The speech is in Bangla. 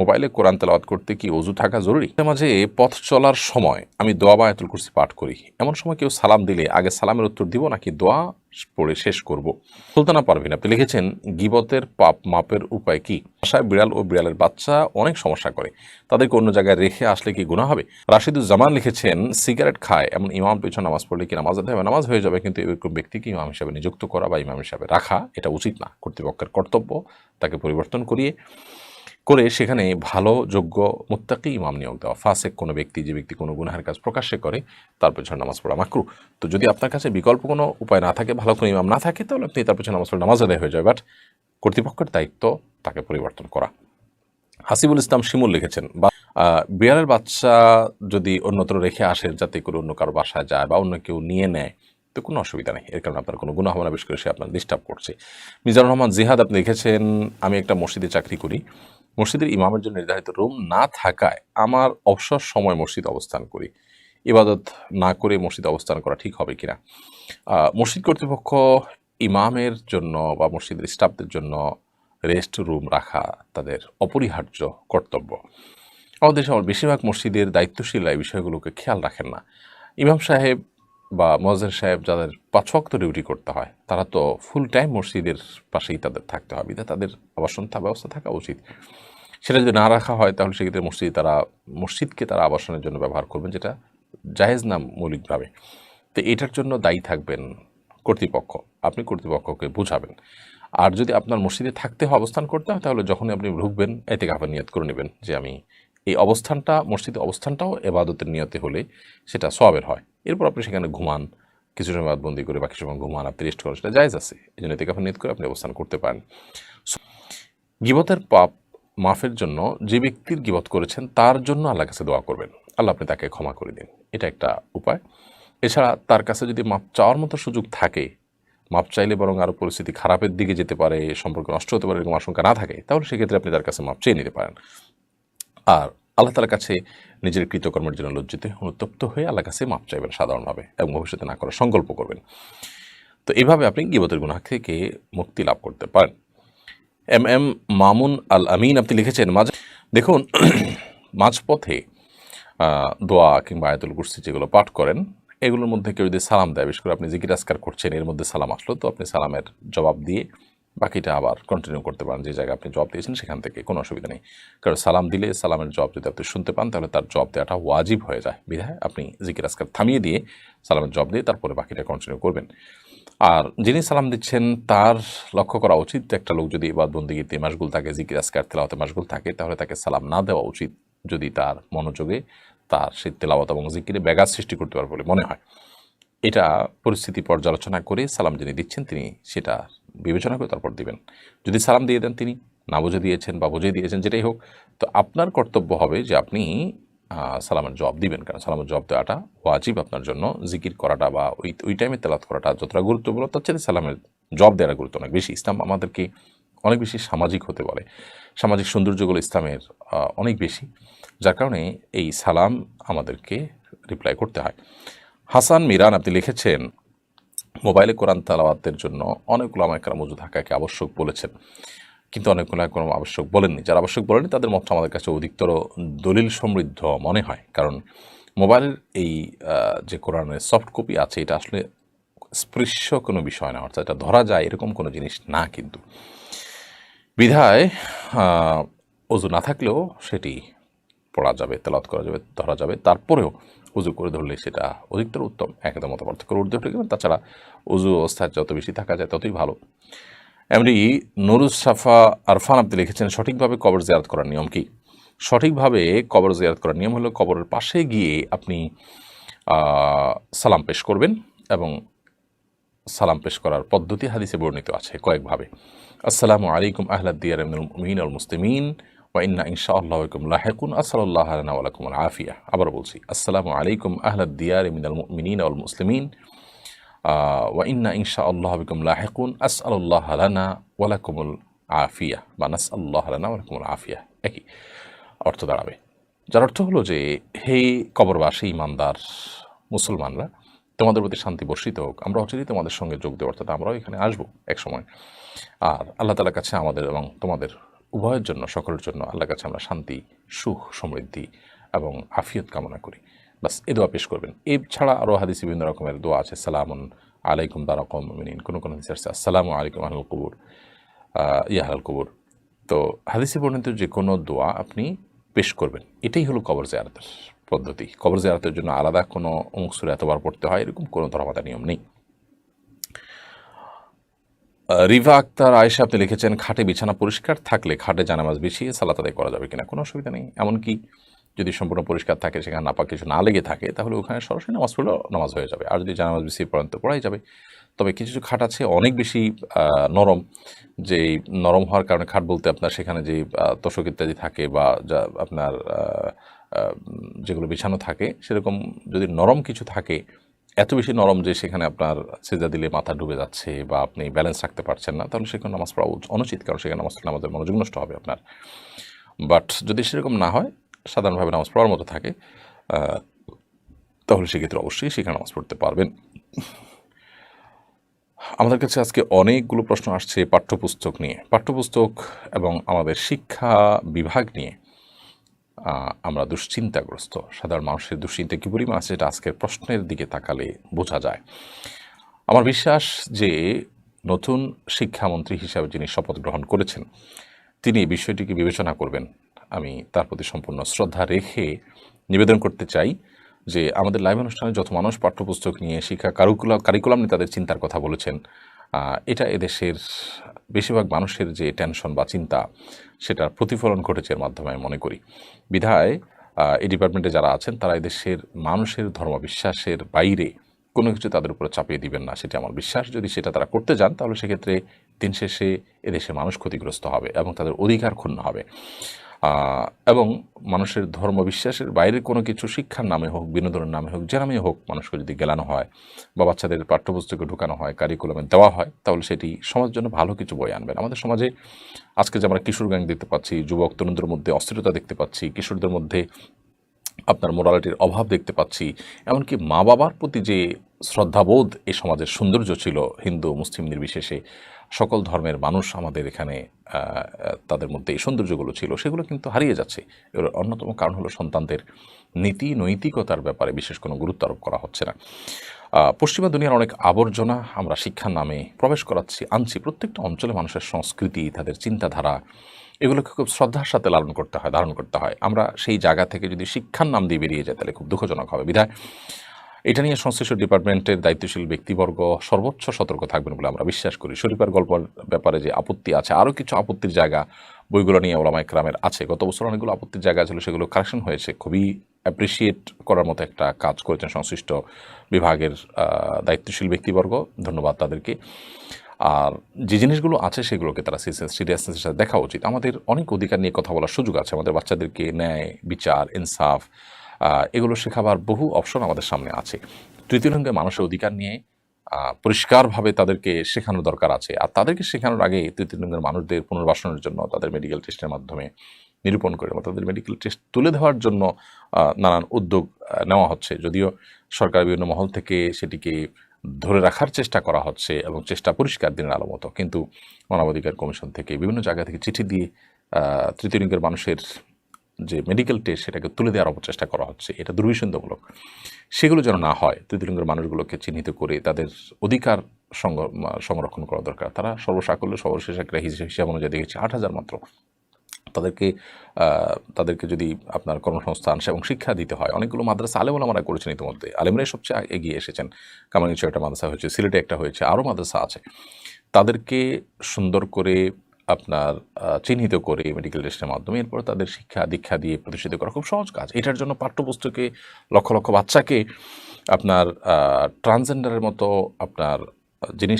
মোবাইলে কোরআন তেলাওয়াত করতে কি অজু থাকা জরুরি? মাঝে পথ চলার সময় আমি দোয়া বা আয়াতুল কুরসি পাঠ করি। এমন সময় কেউ সালাম দিলে আগে সালামের উত্তর দিব নাকি দোয়া পড়ে শেষ করব? সুলতানা পারভিন, আপনি লিখেছেন, গিবতের পাপ মাপের উপায় কি? বাসায় বিড়াল ও বিড়ালের বাচ্চা অনেক সমস্যা করে। তাদেরকে অন্য জায়গায় রেখে আসলে কি গুণা হবে? রাশিদুজ্জামান লিখেছেন, সিগারেট খায়, এমন ইমাম পিছনে নামাজ পড়লে কি নামাজ হবে? নামাজ হয়ে যাবে, কিন্তু এরকম ব্যক্তিকে ইমাম হিসাবে নিযুক্ত করা বা ইমাম হিসাবে রাখা, এটা উচিত না। কর্তৃপক্ষের কর্তব্য, তাকে পরিবর্তন করিয়ে করে সেখানে ভালো, যোগ্য, মুত্তাকি ইমাম নিয়োগ দেওয়া। ফাসেক কোনো ব্যক্তি, যে ব্যক্তি কোনো গুনাহের কাজ প্রকাশ্যে করে, তার পেছনে নামাজ পড়া মাকরু। তো যদি আপনার কাছে বিকল্প কোনো উপায় না থাকে, ভালো কোনো ইমাম না থাকে, তাহলে আপনি তার পেছনে নামাজ পড়ে নামাজ আদায় হয়ে যাবে বাট কর্তৃপক্ষের দায়িত্ব তাকে পরিবর্তন করা। হাসিবুল ইসলাম শিমুল লিখেছেন, বা বিড়ালের বাচ্চা যদি অন্যত্র রেখে আসে, যাতে করে অন্য কারও বাসায় যায় বা অন্য কেউ নিয়ে নেয়, তো কোনো অসুবিধা নেই। এর কারণে আপনার কোনো গুণ হবে না বিশেষ করে সে আপনার ডিস্টার্ব করছে। মিজানুর রহমান জিহাদ আপনি লিখেছেন, আমি একটা মসজিদে চাকরি করি। মসজিদের ইমামের জন্য নির্ধারিত রুম না থাকায় আমার অবসর সময় মসজিদ অবস্থান করি। ইবাদত না করে মসজিদ অবস্থান করা ঠিক হবে কিনা? মসজিদ কর্তৃপক্ষ ইমামের জন্য বা মসজিদের স্টাফদের জন্য রেস্ট রুম রাখা তাদের অপরিহার্য কর্তব্য। আমাদের দেশে আমার বেশিরভাগ মসজিদের দায়িত্বশীলরা এই বিষয়গুলোকে খেয়াল রাখেন না। ইমাম সাহেব বা মহাজের সাহেব যাদের পাঁচ ওয়াক্ত ডিউটি করতে হয়, তারা তো ফুল টাইম মসজিদের পাশেই তাদের থাকতে হবে। তাদের আবাসন ব্যবস্থা থাকা উচিত। সেটা যদি না রাখা হয়, তাহলে সেক্ষেত্রে মসজিদ তারা, মসজিদকে তারা আবাসনের জন্য ব্যবহার করবেন, যেটা জাহেজ না মৌলিকভাবে। তো এটার জন্য দায়ী থাকবেন কর্তৃপক্ষ। আপনি কর্তৃপক্ষকে বুঝাবেন। আর যদি আপনার মসজিদে থাকতে হয়, অবস্থান করতে হয়, তাহলে যখনই আপনি ঢুকবেন এতে কাফের নিয়ত করে নেবেন যে আমি এই অবস্থানটা মসজিদে অবস্থানটাও এবাদতের নিয়তে হলে সেটা সবের হয়। এরপর আপনি সেখানে ঘুমান, কিছু সময় বাদ বন্দি করে বাকি সময় ঘুমান, আপনি রেস্ট করেন সেটা জায়জ আছে। এই জন্য এতে কাফের নিয়ত করে আপনি অবস্থান করতে পারেন। গিবতের পাপ মাফের জন্য যে ব্যক্তির গিবত করেছেন, তার জন্য আল্লাহ কাছে দোয়া করবেন। আল্লাহ আপনি তাকে ক্ষমা করে দিন। এটা একটা উপায়। এছাড়া তার কাছে যদি মাপ চাওয়ার মতো সুযোগ থাকে, মাপ চাইলে বরং আরও পরিস্থিতি খারাপের দিকে যেতে পারে, সম্পর্ক নষ্ট হতে পারে, এরকম আশঙ্কা না থাকে, তাহলে সেক্ষেত্রে আপনি তার কাছে মাপ চেয়ে নিতে পারেন। আর আল্লাহ তালার কাছে নিজের কৃতকর্মের জন্য লজ্জিত অনুতপ্ত হয়ে আল্লাহ কাছে মাপ চাইবেন সাধারণভাবে এবং ভবিষ্যতে না করার সংকল্প করবেন। তো এইভাবে আপনি গিবতের গুনাহ থেকে মুক্তি লাভ করতে পারেন। এম এম মামুন আল আমিন, আপনি লিখেছেন, মাঝ দেখুন, মাঝপথে দোয়া কিংবা আয়তুল কুরসি যেগুলো পাঠ করেন, এগুলোর মধ্যে কেউ যদি সালাম দেয়, বিশেষ করে আপনি জিকির করছেন, এর মধ্যে সালাম আসলো, তো আপনি সালামের জবাব দিয়ে বাকিটা আবার কন্টিনিউ করতে পারেন, যে জায়গায় আপনি জব দিয়েছেন সেখান থেকে কোনো অসুবিধা নেই। কারণ সালাম দিলে সালামের জব যদি আপনি শুনতে পান, তাহলে তার জব দেওয়াটা ওয়াজিব হয়ে যায়। বিধায় আপনি জিকির আসকার থামিয়ে দিয়ে সালামের জব দিয়ে তারপরে বাকিটা কন্টিনিউ করবেন। আর যিনি সালাম দিচ্ছেন, তার লক্ষ্য করা উচিত একটা লোক যদি এবার বন্দিগিতে মাসগুল থাকে, জিকির আসকার তেলাওয়াতে মাসগুল থাকে, তাহলে তাকে সালাম না দেওয়া উচিত যদি তার মনোযোগে, তার সেই তেলাওয়াত এবং জিকিরে ব্যাঘাত সৃষ্টি করতে পারে বলে মনে হয়। এটা পরিস্থিতি পর্যালোচনা করে সালাম যিনি দিচ্ছেন, তিনি সেটা বিবেচনা করে তারপর দিবেন। যদি সালাম দিয়ে দেন তিনি, না বুঝে দিয়েছেন বা বুঝে দিয়েছেন যেটাই হোক, তো আপনার কর্তব্য হবে যে আপনি সালামের জবাব দিবেন। কারণ সালামের জবাব দেওয়াটা ওয়াজিব আপনার জন্য। জিকির করাটা বা ওই ওই টাইমে তেলাত করাটা যতটা গুরুত্বপূর্ণ, তার চেয়ে সালামের জবাব দেওয়ার গুরুত্ব অনেক বেশি। ইসলাম আমাদেরকে অনেক বেশি সামাজিক হতে বলে। সামাজিক সৌন্দর্যগুলো ইসলামের অনেক বেশি। যার কারণে এই সালাম আমাদেরকে রিপ্লাই করতে হয়। হাসান মিরান আপনি লিখেছেন মোবাইলে কোরআন তালাওয়াতের জন্য অনেকগুলো আমার কারা মজুদ থাকাকে আবশ্যক বলেছেন। কিন্তু অনেকগুলো কোনো আবশ্যক বলেননি। যারা আবশ্যক বলেনি তাদের মতটা আমাদের কাছে অধিকতর দলিল সমৃদ্ধ মনে হয়। কারণ মোবাইলের এই যে কোরআনের সফট কপি আছে, এটা আসলে স্পৃশ্য কোনো বিষয় না, অর্থাৎ এটা ধরা যায় এরকম কোনো জিনিস না কিন্তু। বিধায় অজু না থাকলেও সেটি পড়া যাবে তেলাত করা যাবে, ধরা যাবে। তারপরেও উজু করে ধরলে সেটা অধিকতর উত্তম। একদম মতো পার্থক্য ঊর্ধ্বে উঠে গেলেন তাছাড়া উজু অবস্থায় যত বেশি থাকা যায় ততই ভালো। এমনি নুরুজ সাফা আরফান আপনি লিখেছেন, সঠিকভাবে কবর জিয়ারত করার নিয়ম কি? সঠিকভাবে কবর জিয়ারত করার নিয়ম হলো কবরের পাশে গিয়ে আপনি সালাম পেশ করবেন এবং সালাম পেশ করার পদ্ধতি হাদিসে বর্ণিত আছে কয়েকভাবে। আসসালামু আলাইকুম আহলাদ দিয়ার মিন আল মুসলিমিন। ওয়া ইন্না ইনশাআল্লাহ আলাইকুম লাহিকুন আসসালাল্লাহু লাকুম আল আফিয়া আবার বলছি আসসালামু আলাইকুম আহলাদ দিয়ার মিনাল মুমিনিন ওয়াল মুসলিমিন আহ, ওয়া ইন্না ইনশাআল্লাহ বিকুম লাহিকুন আসআলুল্লাহ লানা ওয়া লাকুমুল আফিয়া বা নাসআল্লাহ লানা ওয়া লাকুমুল আফিয়া একই অর্থ দাঁড়াবে। যার অর্থ হলো যে হে কবরবাসী ইমানদার মুসলমানরা তোমাদের প্রতি শান্তি বর্ষিত হোক। আমরা অচিরেই তোমাদের সঙ্গে যোগ দেবো অর্থাৎ আমরাও এখানে আসব এক সময় আর আল্লাহ তালার কাছে আমাদের এবং তোমাদের উভয়ের জন্য, সকলের জন্য আল্লাহর কাছে আমরা শান্তি, সুখ, সমৃদ্ধি এবং আফিয়ত কামনা করি। বাস, এ দোয়া পেশ করবেন। এছাড়া আরও হাদিসে বিভিন্ন রকমের দোয়া আছে। সালামুন আলাইকুম দারাকম মিনিন কোনো কোনো হাদিস আছে, আসসালামু আলাইকুম আহল কবুর। ইয়াহাল কবুর। তো হাদিসে বর্ণিত যে কোনো দোয়া আপনি পেশ করবেন। এটাই হলো কবর জিয়ারতের পদ্ধতি। কবর জিয়ারতের জন্য আলাদা কোনো সুরে এতবার পড়তে হয়, এরকম কোনো ধর্মাদা নিয়ম নেই। রিভা আক্তার, আয়েশা, আপনি লিখেছেন, খাটে বিছানা পরিষ্কার থাকলে খাটে জানামাজ বিছিয়ে সালাত আদায় করা যাবে কিনা? কোনো অসুবিধা নেই। এমনকি যদি সম্পূর্ণ পরিষ্কার থাকে, সেখানে নাপাক কিছু না লেগে থাকে, তাহলে ওখানে সরাসরি নামাজ পড়লেও নামাজ হয়ে যাবে। আর যদি জানামাজ বিছিয়ে পর্যন্ত পড়াই যাবে, তবে কিছু কিছু খাট আছে অনেক বেশি নরম, যে নরম হওয়ার কারণে খাট বলতে আপনার সেখানে যে তোষক ইত্যাদি থাকে বা যা আপনার যেগুলো বিছানো থাকে, সেরকম যদি নরম কিছু থাকে এত বেশি নরম যে সেখানে আপনার সেজা দিলে মাথা ডুবে যাচ্ছে বা আপনি ব্যালেন্স রাখতে পারছেন না, তাহলে সেখানে নামাজ পড়া অনুচিত, কারণ সেখানে নামাজ পড়লে আমাদের মনোযোগ নষ্ট হবে আপনার। বাট যদি সেরকম না হয়, সাধারণভাবে নামাজ পড়ার মতো থাকে তাহলে সেক্ষেত্রে অবশ্যই সেখানে নামাজ পড়তে পারবেন। আমাদের কাছে আজকে অনেকগুলো প্রশ্ন আসছে পাঠ্যপুস্তক নিয়ে। পাঠ্যপুস্তক এবং আমাদের শিক্ষা বিভাগ নিয়ে। আমরা দুশ্চিন্তাগ্রস্ত। সাধারণ মানুষের দুশ্চিন্তা কী পরিমাণ আছে সেটা আজকের প্রশ্নের দিকে তাকালে বোঝা যায়। আমার বিশ্বাস যে নতুন শিক্ষামন্ত্রী হিসাবে যিনি শপথ গ্রহণ করেছেন, তিনি এই বিষয়টিকে বিবেচনা করবেন। আমি তার প্রতি সম্পূর্ণ শ্রদ্ধা রেখে নিবেদন করতে চাই যে আমাদের লাইভ অনুষ্ঠানে যত মানুষ পাঠ্যপুস্তক নিয়ে, শিক্ষা কারিকুলাম কারিকুলাম নিয়ে তাদের চিন্তার কথা বলেছেন এটা এদেশের বেশিরভাগ মানুষের যে টেনশন বা চিন্তা, সেটার প্রতিফলন ঘটেছে এর মাধ্যমে আমি মনে করি। বিধায় এই ডিপার্টমেন্টে যারা আছেন, তারা এদেশের মানুষের ধর্মবিশ্বাসের বাইরে কোনো কিছু তাদের উপরে চাপিয়ে দিবেন না, সেটি আমার বিশ্বাস। যদি সেটা তারা করতে যান, তাহলে সেক্ষেত্রে দিন শেষে এদেশে মানুষ ক্ষতিগ্রস্ত হবে এবং তাদের অধিকার ক্ষুণ্ণ হবে। এবং মানুষের ধর্ম বিশ্বাসের বাইরের কোনো কিছু শিক্ষার নামে হোক, বিনোদনের নামে হোক যে নামে হোক মানুষকে যদি গেলানো হয় বা বাচ্চাদের পাঠ্যপুস্তকে ঢুকানো হয় কারিকুলামে দেওয়া হয়, তাহলে সেটি সমাজের জন্য ভালো কিছু বই আনবে না। আমাদের সমাজে আজকে যে আমরা কিশোর গ্যাং দেখতে পাচ্ছি, যুবক তরুণদের মধ্যে অস্থিরতা দেখতে পাচ্ছি, কিশোরদের মধ্যে আপনার মোরালিটির অভাব দেখতে পাচ্ছি, এমনকি মা বাবার প্রতি যে শ্রদ্ধাবোধ এ সমাজের সৌন্দর্য ছিল হিন্দু, মুসলিম নির্বিশেষে। সকল ধর্মের মানুষ আমাদের এখানে তাদের মধ্যে এই সৌন্দর্যগুলো ছিল, সেগুলো কিন্তু হারিয়ে যাচ্ছে। এর অন্যতম কারণ হলো সন্তানদের নীতি, নৈতিকতার ব্যাপারে বিশেষ কোনো গুরুত্ব আরোপ করা হচ্ছে না। পশ্চিমা দুনিয়ার অনেক আবর্জনা আমরা শিক্ষার নামে প্রবেশ করাচ্ছি, আনছি। প্রত্যেকটা অঞ্চলে মানুষের সংস্কৃতি, তাদের চিন্তাধারা, এগুলোকে খুব শ্রদ্ধার সাথে লালন করতে হয়, ধারণ করতে হয়। আমরা সেই জায়গা থেকে যদি শিক্ষার নাম দিয়ে বেরিয়ে যায় তাহলে খুব দুঃখজনক হবে। বিধায় এটা নিয়ে সংশ্লিষ্ট ডিপার্টমেন্টের দায়িত্বশীল ব্যক্তিবর্গ সর্বোচ্চ সতর্ক থাকবেন বলে আমরা বিশ্বাস করি। শরীফের গল্পের ব্যাপারে যে আপত্তি আছে, আরও কিছু আপত্তির জায়গা বইগুলো নিয়ে ওলামা একরামের আছে। গত বছর অনেকগুলো আপত্তির জায়গা ছিল, সেগুলো কারেকশন হয়েছে। খুবই অ্যাপ্রিসিয়েট করার মতো একটা কাজ করেছেন সংশ্লিষ্ট বিভাগের দায়িত্বশীল ব্যক্তিবর্গ। ধন্যবাদ তাদেরকে। আর যে জিনিসগুলো আছে, সেগুলোকে তারা সিরিয়াসনেসের সাথে দেখা উচিত। আমাদের অনেক অধিকার নিয়ে কথা বলার সুযোগ আছে। আমাদের বাচ্চাদেরকে ন্যায়, বিচার, ইনসাফ এগুলো শেখাবার বহু অপশন আমাদের সামনে আছে। তৃতীয় লিঙ্গের মানুষের অধিকার নিয়ে পরিষ্কারভাবে তাদেরকে শেখানোর দরকার আছে। আর তাদেরকে শেখানোর আগে তৃতীয় লিঙ্গের মানুষদের পুনর্বাসনের জন্য তাদের মেডিকেল টেস্টের মাধ্যমে নিরূপণ করে বা তাদের মেডিকেল টেস্ট তুলে দেওয়ার জন্য নানান উদ্যোগ নেওয়া হচ্ছে। যদিও সরকার বিভিন্ন মহল থেকে সেটিকে ধরে রাখার চেষ্টা করা হচ্ছে এবং চেষ্টা পরিষ্কার দিনের আলো মতো। কিন্তু মানবাধিকার কমিশন থেকে বিভিন্ন জায়গা থেকে চিঠি দিয়ে তৃতীয় লিঙ্গের মানুষের যে মেডিকেল টেস্ট সেটাকে তুলে দেওয়ার অপচেষ্টা করা হচ্ছে, এটা দুর্বিসন্ধমূলক সেগুলো যেন না হয় তৃতীয় লিঙ্গের মানুষগুলোকে চিহ্নিত করে তাদের অধিকার সংরক্ষণ করা দরকার। তারা সর্বসাকল্য, সর্বশেষ একটা হিসেব অনুযায়ী দেখেছি আট হাজার মাত্র। তাদেরকে তাদেরকে যদি আপনার কর্মসংস্থান এবং শিক্ষা দিতে হয়, অনেকগুলো মাদ্রাসা আলেম আমরা করেছেন ইতিমধ্যে। আলেমরাই সবচেয়ে এগিয়ে এসেছেন। কামালগঞ্জে একটা মাদ্রাসা হয়েছে, সিলেটে একটা হয়েছে, আরও মাদ্রাসা আছে। তাদেরকে সুন্দর করে আপনার চিহ্নিত করে মেডিকেল টেস্টের মাধ্যমে এরপর তাদের শিক্ষা দীক্ষা দিয়ে প্রতিষ্ঠিত করা খুব সহজ কাজ। এটার জন্য পাঠ্যপুস্তকে লক্ষ লক্ষ বাচ্চাকে আপনার ট্রান্সজেন্ডারের মতো আপনার জিনিস